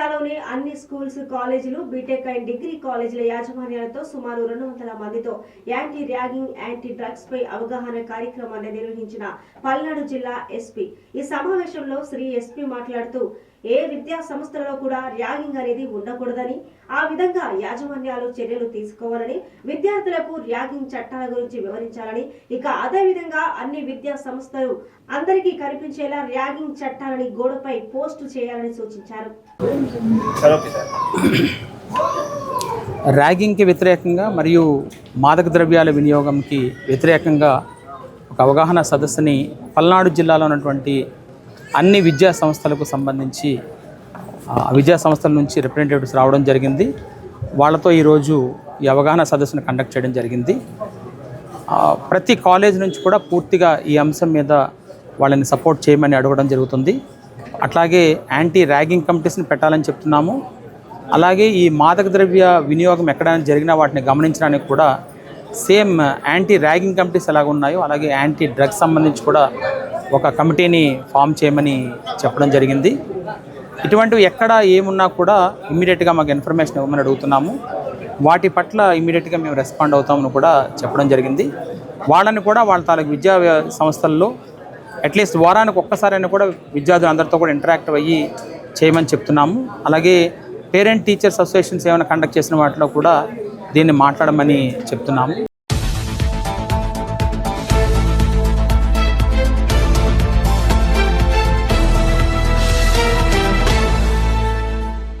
జిల్లాలోని అన్ని స్కూల్స్ కాలేజీలు బీటెక్ అండ్ డిగ్రీ కాలేజీల యాజమాన్యాలతో సుమారు రెండు వందల మందితో యాంటీ ర్యాగింగ్ యాంటీ డ్రగ్స్ పై అవగాహన కార్యక్రమాన్ని నిర్వహించిన పల్నాడు జిల్లా ఎస్పీ. ఈ సమావేశంలో శ్రీ ఎస్పీ మాట్లాడుతూ ఏ విద్యా సంస్థలలో కూడా ర్యాగింగ్ అనేది ఉండకూడదని ఆ విధంగా యాజమాన్యాలు చర్యలు తీసుకోవాలని విద్యార్థులకు ర్యాగింగ్ చట్టాల గురించి వివరించాలని ఇక అదే విధంగా అన్ని విద్యా సంస్థలు అందరికీ కనిపించేలా ర్యాగింగ్ చట్టాలని గోడపై పోస్టు చేయాలని సూచించారు. Sir okay sir. ర్యాగింగ్కి వ్యతిరేకంగా మరియు మాదక ద్రవ్యాల వినియోగంకి వ్యతిరేకంగా ఒక అవగాహన సదస్సుని పల్నాడు జిల్లాలో ఉన్నటువంటి అన్ని విద్యా సంస్థలకు సంబంధించి విద్యా సంస్థల నుంచి రిప్రజెంటేటివ్స్ రావడం జరిగింది. వాళ్ళతో ఈరోజు ఈ అవగాహన సదస్సును కండక్ట్ చేయడం జరిగింది. ప్రతి కాలేజ్ నుంచి కూడా పూర్తిగా ఈ అంశం మీద వాళ్ళని సపోర్ట్ చేయమని అడగడం జరుగుతుంది. అట్లాగే యాంటీ ర్యాగింగ్ కమిటీస్ని పెట్టాలని చెప్తున్నాము. అలాగే ఈ మాదక ద్రవ్య వినియోగం ఎక్కడైనా జరిగినా వాటిని గమనించడానికి కూడా సేమ్ యాంటీ ర్యాగింగ్ కమిటీస్ ఎలాగ ఉన్నాయో అలాగే యాంటీ డ్రగ్స్ సంబంధించి కూడా ఒక కమిటీని ఫామ్ చేయమని చెప్పడం జరిగింది. ఇటువంటివి ఎక్కడ ఏమున్నా కూడా ఇమ్మీడియట్గా మాకు ఇన్ఫర్మేషన్ ఇవ్వమని అడుగుతున్నాము. వాటి పట్ల ఇమ్మీడియట్గా మేము రెస్పాండ్ అవుతామని కూడా చెప్పడం జరిగింది. వాళ్ళని కూడా వాళ్ళ తాలూకు విద్యా సంస్థల్లో అట్లీస్ట్ వారానికి ఒక్కసారైనా కూడా విద్యార్థులు అందరితో కూడా ఇంటరాక్ట్ అయ్యి చేయమని చెప్తున్నాము. అలాగే పేరెంట్ టీచర్స్ అసోసియేషన్స్ ఏమైనా కండక్ట్ చేసిన వాటిలో కూడా దీన్ని మాట్లాడమని చెప్తున్నాము.